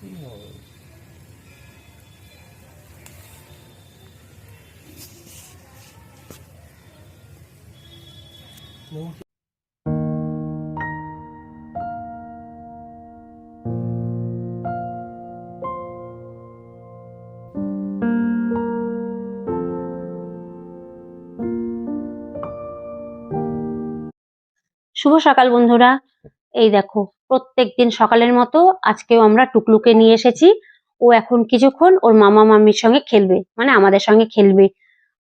No. শুভ সকাল বন্ধুরা এই দেখো প্রত্যেক দিন সকালের মতো আজকেও আমরা টুকলুকে নিয়ে এসেছি। ও এখন কিছুক্ষণ ওর মামা মামির সঙ্গে খেলবে মানে আমাদের সঙ্গে খেলবে।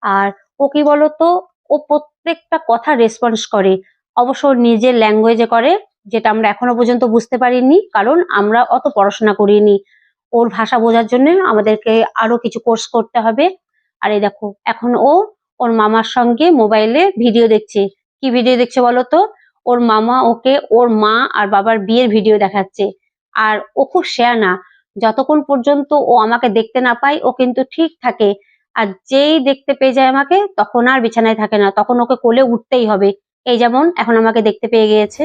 আর ও কি বলতো, ও প্রত্যেকটা কথা রেসপন্স করে। অবশ্য নিজের ল্যাঙ্গুয়েজে করে, যেটা আমরা এখনও পর্যন্ত বুঝতে পারিনি, কারণ আমরা অত পড়াশোনা করিনি। ওর ভাষা বোঝার জন্য আমাদেরকে আরও কিছু কোর্স করতে হবে। আর এই দেখো, এখন ও ওর মামার সঙ্গে মোবাইলে ভিডিও দেখছে। কি ভিডিও দেখছে বলো তো ওর মামা ওকে ওর মা আর বাবার বিয়ের ভিডিও দেখাচ্ছে। আর ও খুব শেয়ানা যতক্ষণ পর্যন্ত ও আমাকে দেখতে না পায়, ও কিন্তু ঠিক থাকে। আর যেই দেখতে পেয়ে যায় আমাকে, তখন আর বিছানায় থাকে না। তখন ওকে কোলে উঠতেই হবে। এই যেমন এখন আমাকে দেখতে পেয়ে গিয়েছে।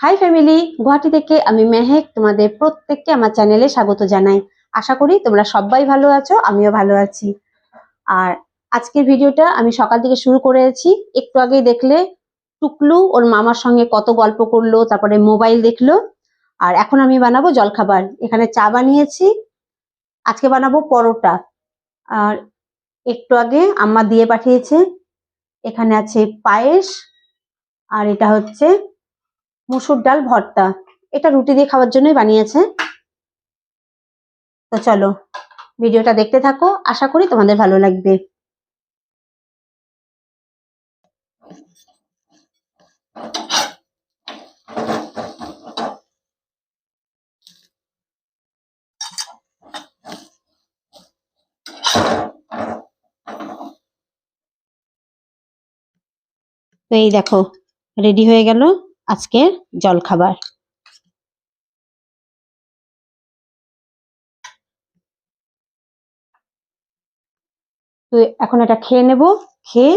হাই ফ্যামিলি গুয়াহাটি থেকে আমি মেহেক, তোমাদের প্রত্যেককে আমার চ্যানেলে স্বাগত জানাই। আশা করি তোমরা সবাই ভালো আছো, আমিও ভালো আছি। আর আজকের ভিডিওটা আমি সকাল থেকে শুরু করেছি। একটু আগেই দেখলে টুকলু ওর মামার সঙ্গে কত গল্প করল, তারপরে মোবাইল দেখল। আর এখন আমি বানাবো জলখাবার। এখানে চা বানিয়েছি। আজকে বানাবো পরোটা। আর একটু আগে আম্মা দিয়ে পাঠিয়েছে। এখানে আছে পায়েস। আর এটা হচ্ছে মুসুর ডাল, ভর্তা। এটা রুটি দিয়ে খাওয়ার জন্যই বানিয়েছে। তো চলো, ভিডিওটা দেখতে থাকো। আশা করি তোমাদের ভালো লাগবে। এই দেখো রেডি হয়ে গেল। আজকের জলখাবার। তো এখন এটা খেয়ে নেব, খেয়ে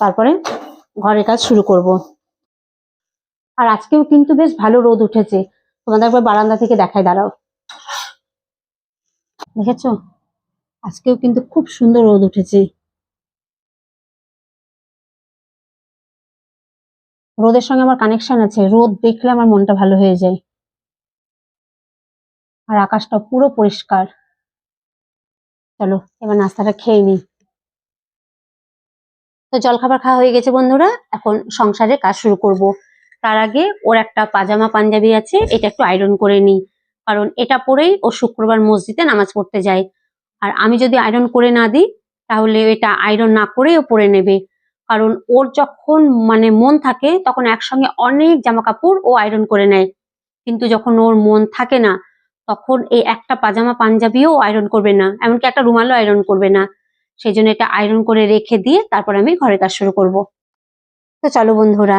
তারপরে ঘরের কাজ শুরু করব। আর আজকেও কিন্তু বেশ ভালো রোদ উঠেছে। তোমাদের একবার বারান্দা থেকে দেখায় দাঁড়াও। দেখেছ? আজকেও কিন্তু খুব সুন্দর রোদ উঠেছে। রোদের সঙ্গে আমার কানেকশন আছে, রোদ দেখলে আমার মনটা ভালো হয়ে যায়। আর আকাশটা পুরো পরিষ্কার। চলো, এবার নাস্তাটা খেয়ে নিই। তো জলখাবার খাওয়া হয়ে গেছে বন্ধুরা, এখন সংসারের কাজ শুরু করব। তার আগে ওর একটা পাজামা পাঞ্জাবি আছে, এটা একটু আয়রন করে নিই। কারণ এটা পরেই ও শুক্রবার মসজিদে নামাজ পড়তে যায়। আর আমি যদি আয়রন করে না দিই, তাহলে এটা আয়রন না করেই ও পরে নেবে। কারণ ওর যখন মানে মন থাকে, তখন একসঙ্গে অনেক জামা কাপড় ও আয়রন করে নেয়। কিন্তু যখন ওর মন থাকে না, তখন এই একটা পাজামা পাঞ্জাবিও আয়রন করবে না, এমনকি একটা রুমালও আয়রন করবে না। সেই জন্য এটা আয়রন করে রেখে দিয়ে তারপর আমি ঘরের কাজ শুরু করব। তো চলো বন্ধুরা,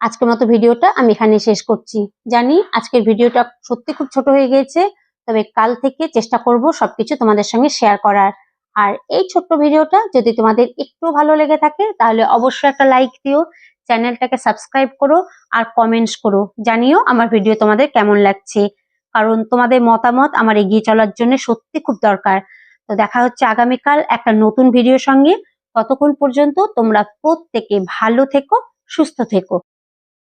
আজকের মতো ভিডিওটা আমি এখানে শেষ করছি। জানি আজকের ভিডিওটা সত্যি খুব ছোট হয়ে গিয়েছে, তবে কাল থেকে চেষ্টা করব সবকিছু তোমাদের সঙ্গে শেয়ার করার। আর এই ছোট্ট ভিডিওটা যদি তোমাদের একটু ভালো লেগে থাকে, তাহলে অবশ্যই একটা লাইক দিও, চ্যানেলটাকে সাবস্ক্রাইব করো আর কমেন্টস করো, জানিও আমার ভিডিও তোমাদের কেমন লাগছে। কারণ তোমাদের মতামত আমার এগিয়ে চলার জন্য সত্যি খুব দরকার। তো দেখা হচ্ছে আগামীকাল একটা নতুন ভিডিওর সঙ্গে। ততক্ষণ পর্যন্ত তোমরা প্রত্যেকে ভালো থেকো, সুস্থ থেকো।